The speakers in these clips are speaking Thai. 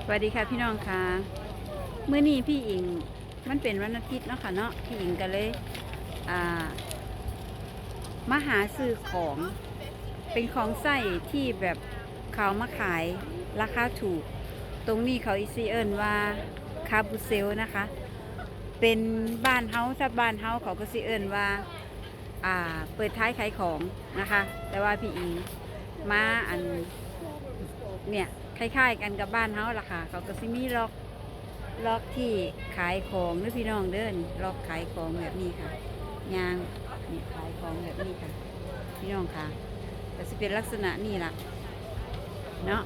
สวัสดีค่ะพี่น้องค่ะเมื่อนี้พี่อิงมันเป็นวันอาทิตย์เนาะค่ะเนาะพี่อิงก็เลยอ่ามาหาซื้อของเป็นของใส่ที่แบบเขามาขายราคาถูก ตรงนี้เขาอีซีเอิญว่าคาบูเซลนะคะ เป็นบ้านเฮาถ้าบ้านเฮาเขาก็ซีเอิญว่าอ่าเปิดท้ายขายของนะคะ แต่ว่าพี่อิงมาอันเนี่ย คล้ายๆกันกับบ้านเฮาล่ะค่ะ เขาก็สิมีล็อกล็อกที่ขายของหรือพี่น้องเดินล็อกขายของแบบนี้ค่ะยางนี่ขายของแบบนี้ค่ะ พี่น้องค่ะก็สิเป็นลักษณะนี่ล่ะเนาะ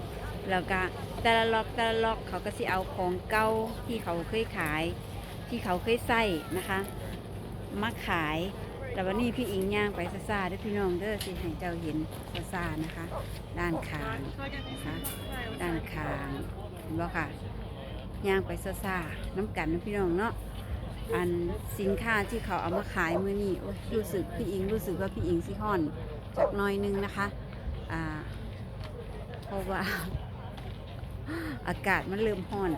แล้วก็แต่ละล็อกแต่ละล็อกเขาก็สิเอาของเก่าที่เขาเคยขาย ที่เขาเคยใส่นะคะมาขายแต่วันนี้พี่อิงย่างไปซาๆเด้วยพี่น้องเด้อสิให้เจ้าเห็นซ่านะคะ ด้านข้างนะคะ ด้านข้างเห็นบ่ค่ะย่างไปซ่าๆน้ำกันนะพี่น้องเนาะอันสินค้าที่เขาเอามาขายมือนี้โอ้ยรู้สึกพี่อิงรู้สึกว่าพี่อิงสิห่อนจากน้อยนึงนะคะอ่าเพราะว่าอากาศมันเริ่มห่อน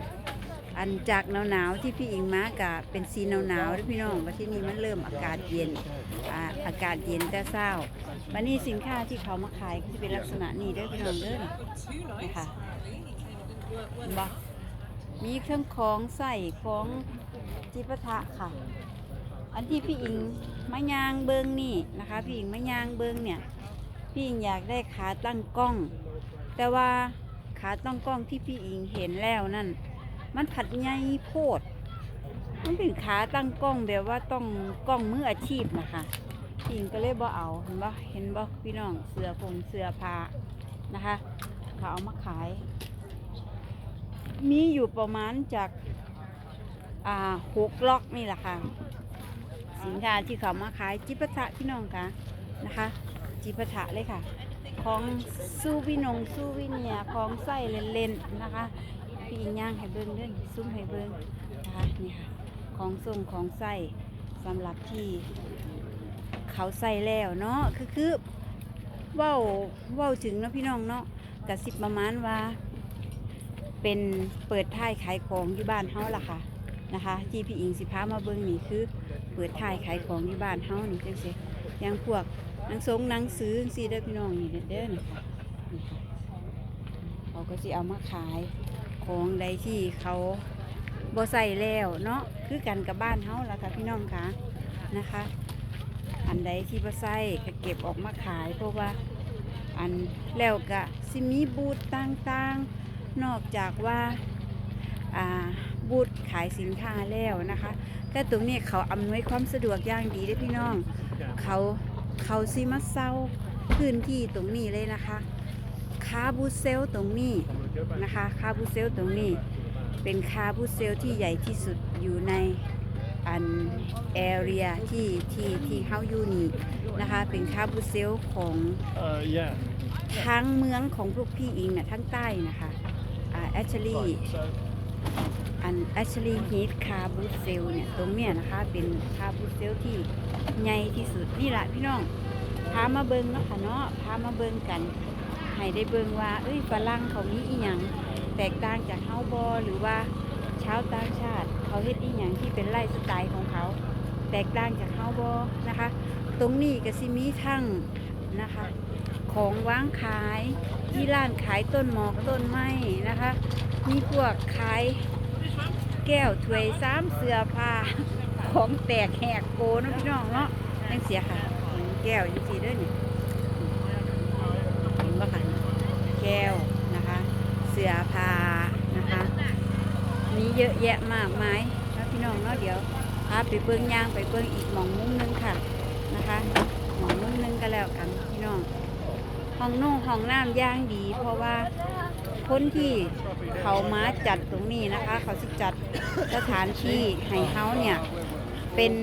อันจากหนาวๆที่พี่อิงมากะเป็นซีหนาวๆด้วยพี่น้องว่าที่นี่มันเริ่มอากาศเย็น อ่าอากาศเย็นแต่เศร้าวันนี้สินค้าที่เขามาขายก็จะเป็นลักษณะนี้เด้อพี่น้องเด้อนะคะบ่มีเครื่องของใส่ของจิปาถะค่ะ อันที่พี่อิงมะยางเบิงนี่นะคะ พี่อิงมะยางเบิงเนี่ยพี่อิงอยากได้ขาตั้งกล้อง แต่ว่าขาตั้งกล้องที่พี่อิงเห็นแล้วนั่นมันผัดใหญ่โพด มันเป็นขาตั้งกล้องแบบว่าต้องกล้องมืออาชีพนะคะพี่อิงก็เลยบ่เอาเห็นบ่เห็นบ่พี่น้องเสื้อผงเสื้อผ้านะคะเขาเอามาขาย มีอยู่ประมาณจากอ่าหกล็อกนี่แหละค่ะ สินค้าที่เขามาขายจิปาถะพี่น้องค่ะนะคะ จิปาถะเลยค่ะของซูวินงซูวิเนียของไส้เล่นๆนะคะพี่ย่างให้เบิ้งเด้อซุ้มให้เบิ้งนะคะนี่ค่ะ ของส่งของไส้สำหรับที่เขาใส่แล้วเนาะคือคือเว้าเว้าถึงเนาะพี่น้องเนาะกระสิบประมาณว่า เป็นเปิดท้ายขายของที่บ้านเฮาล่ะค่ะนะคะที่พี่อิงสิพามาเบิ้งนี่คือ เปิดท้ายขายของที่บ้านเฮานี่จังซี่อย่างพวกหนังสงหนังสือจังซี่เด้อพี่น้องนี่เด้อเด้อนี่ค่ะนี่ค่ะเขาก็สิเอามาขายของใดที่เขา บ่ใส่แล้วเนาะคือกันกับบ้านเฮาล่ะค่ะพี่น้องค่ะนะคะ อันใดที่บ่ใส่ก็เก็บออกมาขาย เพราะว่าอันแล้วก็สิมีบูธต่างๆ นอกจากว่าอ่าบูธขายสินค้าแล้วนะคะแต่ตรงนี้เขาอำนวยความสะดวกอย่างดีเด้พี่น้อง เขาเขาซิมาเซาพื้นที่ตรงนี้เลยนะคะ คาบูเซลตรงนี้นะคะ คาบูเซลตรงนี้ เป็นคาบูเซลที่ใหญ่ที่สุดอยู่ในอันแอเรียที่ที่ที่เฮาอยู่นี่นะคะ เป็นคาบูเซลของ Uh, yeah. ทั้งเมืองของพวกพี่อิงนะทั้งใต้นะคะอ่าแอชลี Fine. So, อันแอชลีฮีทคาบูเซลเนี่ยตรงเนี้ยนะคะเป็นคาบูเซลที่ใหญ่ที่สุดนี่แหละพี่น้องพามาเบิงเนาะค่ะเนาะพามาเบิงกันให้ได้เบิงว่า เอ้ยฝรั่งเขามีอีหยัง แตกต่างจากเฮาบอหรือว่าชาวต่างชาติ เขาเฮ็ดอีหยังที่เป็นไลฟ์สไตล์ของเขา แตกต่างจากเฮาบอนะคะ ตรงนี้ก็สิมีทั้งนะคะ ของวางขายที่ร้านขายต้นหมอกต้นไม้นะคะ มีพวกขายแก้วถ้วยซ้ำเสื้อผ้าของแตกแหกโกนะพี่น้องเนาะยังเสียค่ะแก้วยู่สีเด้อนี่เห็นบ่ค่ะแก้วนะคะ เสื้อผ้านะคะ มี เยอะแยะมากมายนะพี่น้องเนาะเดี๋ยวพาไปเบิ้งย่างไปเบิ้งอีกหมองมุมหนึงค่ะนะคะหมองมุมหนึงก็แล้วกันพี่น้องห้องนุ่งห้องน้ำย่างดี เพราะว่าคนที่เขามาจัดตรงนี้นะคะ เขาจะจัดสถานที่ให้เขาเนี่ยเป็น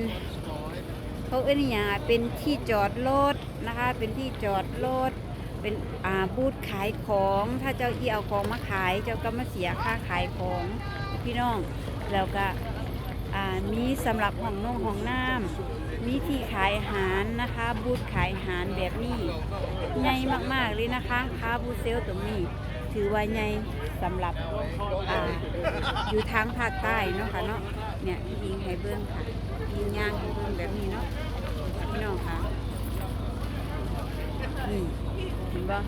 เขาเอ้ยนี่อย่าเป็นที่จอดรถนะคะ เป็นที่จอดรถ เป็นอ่าบูธขายของ ถ้าเจ้าที่เอาของมาขาย เจ้าก็มาเสียค่าขายของพี่น้องแล้วก็อ่ามีสำหรับห้องนงห้องน้ำมีที่ขายอาหารนะคะบูธขายอาหารแบบนี้ใหญ่มากๆเลยนะคะค้าบูธเซลตรงนี้ ถือว่าใหญ่สำหรับอ่าอยู่ทางภาคใต้เนาะค่ะเนาะเนี่ยพี่ยิงให้เบิ้งค่ะยิงย่างให้เบิ้งแบบนี้เนาะพี่น้องค่ะนี่ บ่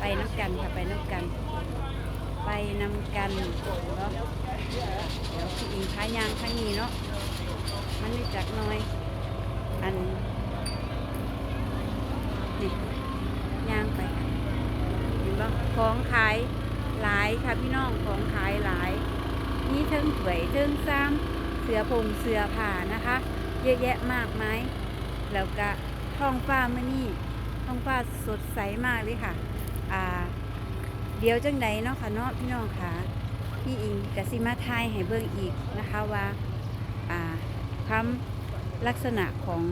ไปน้ำกันค่ะไปน้ำกัน ไปนำกันเนาะเดี๋ยวพี่อิงพายางข้างนี้เนาะมันไม่จักหน้อย อันนี่ยางไปเห็นบ่ของขายหลายค่ะพี่น้องของขายหลายนี่เทิงถวยเทิงซ้ำเสือผงเสือผ่านะคะ เยอะแยะมากมายแล้วก็ท้องฟ้ามื่อนี่ ท้องฟ้าสดใสมากเลยค่ะ อ่า เดี๋ยวจังใดเนาะค่ะเนาะพี่น้องค่ะ พี่อิงกสิมาทายให้เบิ่งอีกนะคะว่า อ่าความลักษณะของ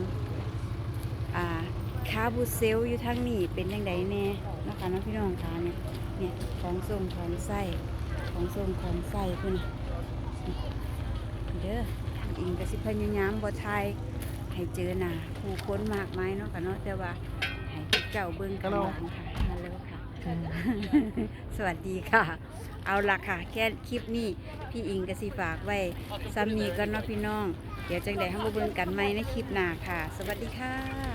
อ่าคาบูเซลอยู่ทางนี้เป็นยังไงแน่นะคะเนาะพี่น้องค่ะเนี่ยเนี่ยของทรงของไส้ของทรงของไส้คุณเด้อพี่อิงกสิพยายามบ่ทายให้เจอหนาผู้คนมากมายเนาะค่ะเนาะแต่ว่า เจ้าเบิ่งข้างหลังค่ะฮัลโหลค่ะ สวัสดีค่ะ เอาละค่ะ แค่คลิปนี้พี่อิงกสิฝากไว้ซ้ำนี้ก็เนาะพี่น้อง เดี๋ยวจังไดให้มาเบิ่งกันใหม่ในคลิปหน้าค่ะ สวัสดีค่ะ